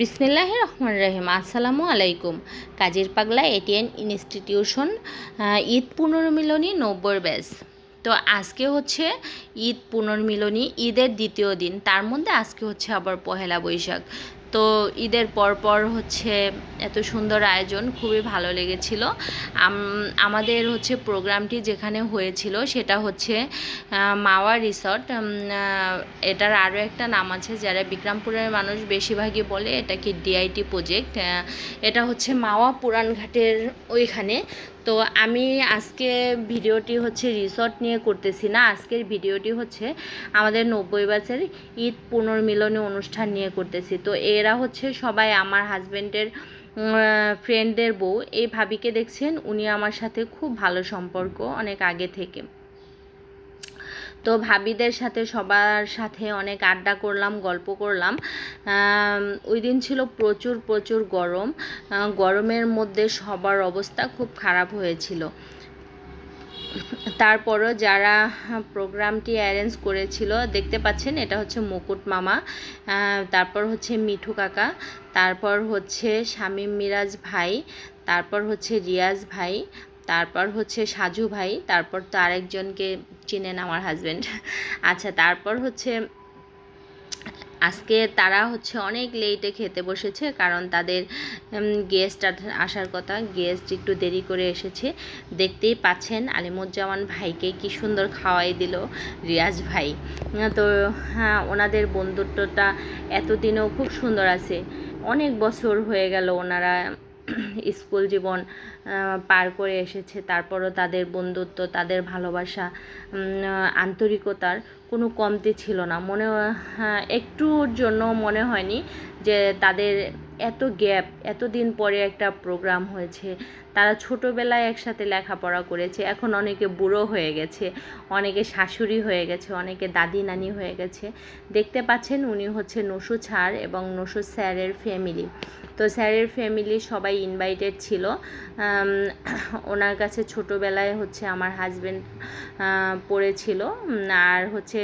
বিসমিল্লাহ রহমান রহিম। আসসালামু আলাইকুম। কাজের পাগলা এটিএন ইনস্টিটিউশন ঈদ পুনর্মিলনী নব্বই ব্যাস তো আজকে হচ্ছে ঈদ পুনর্মিলনী, ঈদের দ্বিতীয় দিন। তার মধ্যে আজকে হচ্ছে আবার পহেলা বৈশাখ। তো ঈদের পরপর হচ্ছে এত সুন্দর আয়োজন, খুবই ভালো লেগেছিল। আমাদের হচ্ছে প্রোগ্রামটি যেখানে হয়েছিল সেটা হচ্ছে মাওয়া রিসর্ট। এটার আরও একটা নাম আছে যারা বিক্রমপুরের মানুষ বেশিরভাগই বলে, এটা কি ডিআইটি প্রজেক্ট। এটা হচ্ছে মাওয়া পুরানঘাটের ওইখানে। তো আমি আজকে ভিডিওটি হচ্ছে রিসর্ট নিয়ে করতেছি না। আজকের ভিডিওটি হচ্ছে আমাদের নব্বই বছর ঈদ পুনর্মিলনী অনুষ্ঠান নিয়ে করতেছি। তো এরা হচ্ছে সবাই আমার হাজব্যান্ডের ফ্রেন্ডদের বউ। এই ভাবিকে দেখছেন, উনি আমার সাথে খুব ভালো সম্পর্ক অনেক আগে থেকে। তো ভাবিদের সাথে, সবার সাথে অনেক আড্ডা করলাম, গল্প করলাম। ওই দিন ছিল প্রচুর প্রচুর গরম। গরমের মধ্যে সবার অবস্থা খুব খারাপ হয়েছিল। তারপরও যারা প্রোগ্রামটি অ্যারেঞ্জ করেছিল, দেখতে পাচ্ছেন, এটা হচ্ছে মুকুট মামা তারপর হচ্ছে মিঠু কাকা, তারপর হচ্ছে শামীম মিরাজ ভাই, তারপর হচ্ছে রিয়াজ ভাই তারপর হচ্ছে সাজু ভাই, তারপর তো আরেকজনকে চিনেন আমার হাজব্যান্ড আচ্ছা তারপর হচ্ছে আজকে তারা হচ্ছে অনেক লেটে খেতে বসেছে কারণ তাদের গেস্ট আসার কথা। গেস্ট একটু দেরি করে এসেছে। দেখতেই পাচ্ছেন আলিমুজ্জামান ভাইকে কি সুন্দর খাওয়াই দিল রিয়াজ ভাই। তো হ্যাঁ ওনাদের বন্ধুত্বটা এতদিনেও খুব সুন্দর আছে। অনেক বছর হয়ে গেল ওনারা স্কুল জীবন পার করে এসেছে। তারপরও তাদের বন্ধুত্ব তাদের ভালোবাসা আন্তরিকতার কোনো কমতি ছিল না। মনে হ্যাঁ, একটুর জন্য মনে হয়নি যে তাদের এত গ্যাপ এত দিন পরে একটা প্রোগ্রাম হয়েছে। তারা ছোটোবেলায় একসাথে লেখাপড়া করেছে, এখন অনেকে বুড়ো হয়ে গেছে, অনেকে শাশুড়ি হয়ে গেছে, অনেকে দাদি নানি হয়ে গেছে। দেখতে পাচ্ছেন উনি হচ্ছে নসু ছাড় এবং নসু স্যারের ফ্যামিলি। তো স্যারের ফ্যামিলি সবাই ইনভাইটেড ছিল। ওনার কাছে ছোটোবেলায় হচ্ছে আমার হাজব্যান্ড পড়েছিল। আর হচ্ছে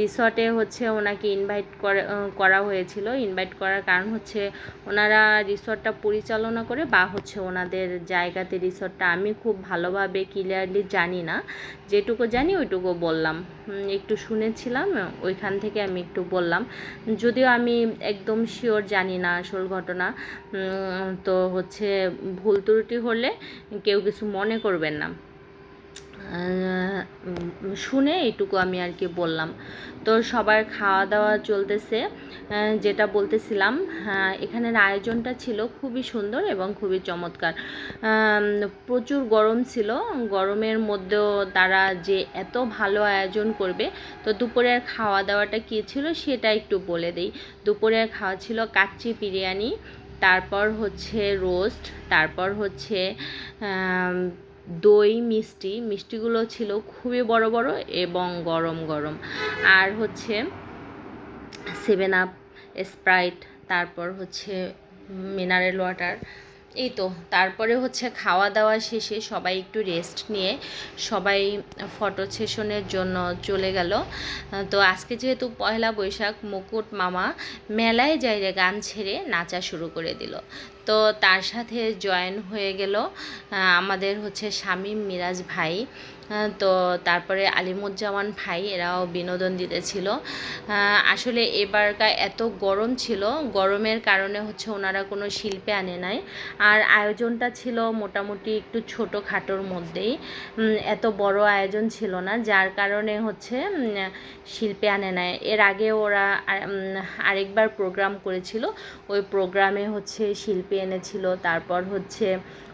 রিসর্টে হচ্ছে ওনাকে ইনভাইট করা হয়েছিল। ইনভাইট করার কারণ হচ্ছে ওনারা রিসর্টটা পরিচালনা করে বা হচ্ছে ওনাদের জায়গাতে, রিসর্টটা আমি খুব ভালোভাবে ক্লিয়ারলি জানি না। যেটুকু জানি, ওইটুকু বললাম। একটু শুনেছিলাম, ওইখান থেকে আমি একটু বললাম। যদিও আমি একদম শিওর জানি না আসল ঘটনা। তো হচ্ছে ভুল ত্রুটি হলে কেউ কিছু মনে করবেন না। শুনে এইটুকু আমি আর কি বললাম। তো সবার খাওয়া দাওয়া চলতেছে যেটা বলতেছিলাম এখানের আয়োজনটা ছিল খুবই সুন্দর এবং খুবই চমৎকার। প্রচুর গরম ছিল। গরমের মধ্যেও তারা যে এত ভালো আয়োজন করবে, তো দুপুরের খাওয়া দাওয়াটা কী ছিল সেটা একটু বলে দিই। দুপুরের খাওয়া ছিল কাচ্চি বিরিয়ানি, তারপর হচ্ছে রোস্ট, তারপর হচ্ছে দই, মিষ্টি, মিষ্টিগুলো ছিল খুবই বড় বড় এবং গরম গরম। আর হচ্ছে সেভেন আপ স্প্রাইট তারপর হচ্ছে মিনারেল ওয়াটার এই তো, তারপরে হচ্ছে খাওয়া দাওয়া শেষে সবাই একটু রেস্ট নিয়ে সবাই ফটো সেশনের জন্য চলে গেল। তো আজকে যেহেতু পয়লা বৈশাখ, মুকুট মামা মেলায় যাইরে গান ছেড়ে নাচা শুরু করে দিল। তো তার সাথে জয়েন হয়ে গেল আমাদের হচ্ছে শামীম মিরাজ ভাই। তো তারপরে আলিমুজ্জামান ভাই এরাও বিনোদন দিতেছিল। আহ, আসলে এবারকার এত গরম ছিল গরমের কারণে হচ্ছে ওনারা কোনো শিল্পে আনে নাই। আর আয়োজনটা ছিল মোটামুটি একটু ছোটো খাটোর মধ্যেই। এত বড় আয়োজন ছিল না যার কারণে হচ্ছে শিল্পে আনে নাই। এর আগে ওরা আরেকবার প্রোগ্রাম করেছিল। ওই প্রোগ্রামে হচ্ছে শিল্পী এনেছিল তারপর হচ্ছে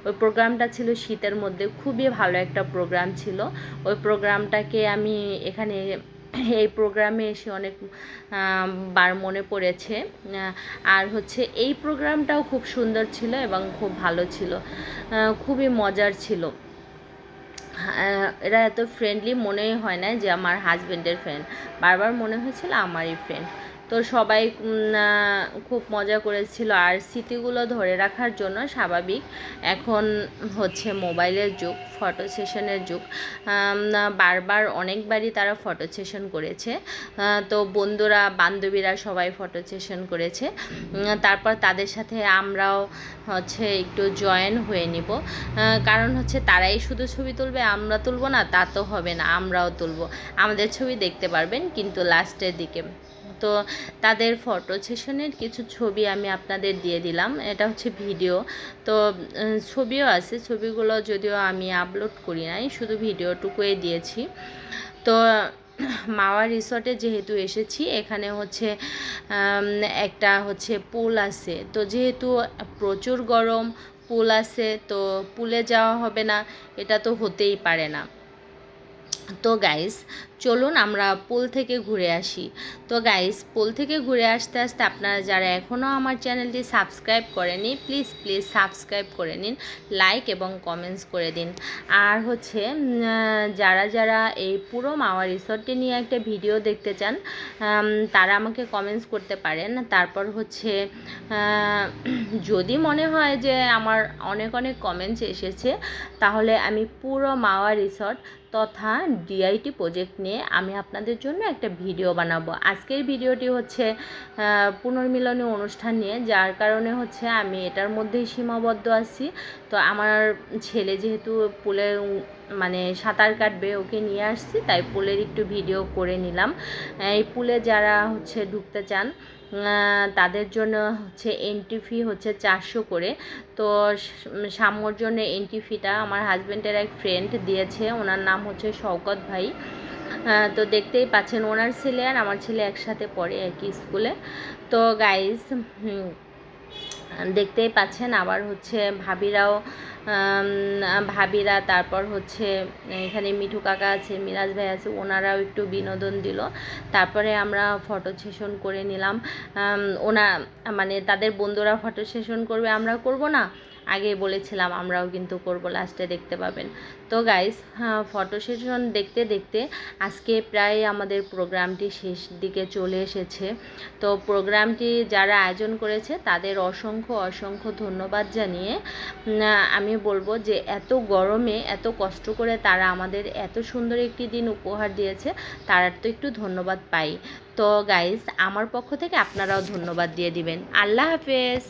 ওই প্রোগ্রামটা ছিল শীতের মধ্যে, খুবই ভালো একটা প্রোগ্রাম ছিল। ওই প্রোগ্রামটাকে আমি এখানে এই প্রোগ্রামে এসে অনেক বার মনে পড়েছে। আর হচ্ছে এই প্রোগ্রামটাও খুব সুন্দর ছিল এবং খুব ভালো ছিল। খুবই মজার ছিল। এরা এত ফ্রেন্ডলি মনেই হয় না যে আমার হাজব্যান্ডের ফ্রেন্ড বারবার মনে হয়েছিল আমারই ফ্রেন্ড তো সবাই খুব মজা করেছিল। আর স্মৃতিগুলো ধরে রাখার জন্য স্বাভাবিক এখন হচ্ছে মোবাইলের যুগ, ফটো সেশনের যুগ। বারবার অনেকবারই তারা ফটো সেশন করেছে। তো বন্ধুরা, বান্ধবীরা সবাই ফটো সেশন করেছে। তারপর তাদের সাথে আমরাও হচ্ছে একটু জয়েন হয়ে নিব। কারণ হচ্ছে তারাই শুধু ছবি তুলবে, আমরা তুলবো না, তা তো হবে না, আমরাও তুলবো। আমাদের ছবি দেখতে পারবেন কিন্তু লাস্টের দিকে। তো তাদের ফটো সেশনের কিছু ছবি আমি আপনাদের দিয়ে দিলাম। এটা হচ্ছে ভিডিও তো ছবিও আছে। ছবিগুলো যদিও আমি আপলোড করি নাই, শুধু ভিডিওটুকুই দিয়েছি। তো, মাওয়া রিসর্টে যেহেতু এসেছি, এখানে হচ্ছে একটা হচ্ছে পুল আছে। তো যেহেতু প্রচুর গরম পুল আছে, তো পুলে যাওয়া হবে না, এটা তো হতেই পারে না। তো গাইস চলুন আমরা পুল থেকে ঘুরে আসি। তো গাইস পোল থেকে ঘুরে আসতে আসতে আপনারা যারা এখনও আমার চ্যানেলটি সাবস্ক্রাইব করেনি প্লিজ প্লিজ সাবস্ক্রাইব করে নিন লাইক এবং কমেন্টস করে দিন। আর হচ্ছে যারা যারা এই পুরো মাওয়া রিসর্টটি নিয়ে একটা ভিডিও দেখতে চান তারা আমাকে কমেন্টস করতে পারেন। তারপর হচ্ছে যদি মনে হয় যে আমার অনেক অনেক কমেন্টস এসেছে, তাহলে আমি পুরো মাওয়া রিসর্ট তথা ডিআইটি প্রজেক্ট নিয়ে আমি আপনাদের জন্য একটা ভিডিও বানাবো। আজকের ভিডিওটি হচ্ছে পুনর্মিলনী অনুষ্ঠান নিয়ে, যার কারণে হচ্ছে আমি এটার মধ্যেই সীমাবদ্ধ আছি। তো আমার ছেলে যেহেতু পুলে মানে সাঁতার কাটবে, ওকে নিয়ে আসছি, তাই পুলের একটু ভিডিও করে নিলাম। এই পুলে যারা হচ্ছে ঢুকতে চান তাদের জন্য হচ্ছে এন্ট্রি ফি হচ্ছে চারশো করে। তো সাম্যর জন্য এন্ট্রি ফিটা আমার হাজব্যান্ডের এক ফ্রেন্ড দিয়েছে, ওনার নাম হচ্ছে শওকত ভাই। তো দেখতেই পাচ্ছেন ওনার ছেলে আর আমার ছেলে একসাথে পড়ে একই স্কুলে। তো গাইস দেখতেই পাচ্ছেন আবার হচ্ছে ভাবিরাও ভাবিরা, তারপর হচ্ছে এখানে মিঠু কাকা আছে, মিরাজ ভাই আছে, ওনারাও একটু বিনোদন দিল। তারপরে আমরা ফটো সেশন করে নিলাম। ওনা মানে তাদের বন্ধুরা ফটো সেশন করবে, আমরা করব না? আগে বলেছিলাম, আমরাও কিন্তু করব লাস্টে দেখতে পাবেন। তো গাইস ফটো সেশন দেখতে দেখতে আজকে প্রায় আমাদের প্রোগ্রামটি শেষ দিকে চলে এসেছে। তো প্রোগ্রামটি যারা আয়োজন করেছে, তাদের অসংখ্য অসংখ্য ধন্যবাদ জানিয়ে আমি বলব যে এত গরমে, এত কষ্ট করে তারা আমাদের এত সুন্দর একটি দিন উপহার দিয়েছে, তার তো একটু ধন্যবাদ পাই। তো গাইস আমার পক্ষ থেকে আপনারাও ধন্যবাদ দিয়ে দিবেন। আল্লাহ হাফেজ!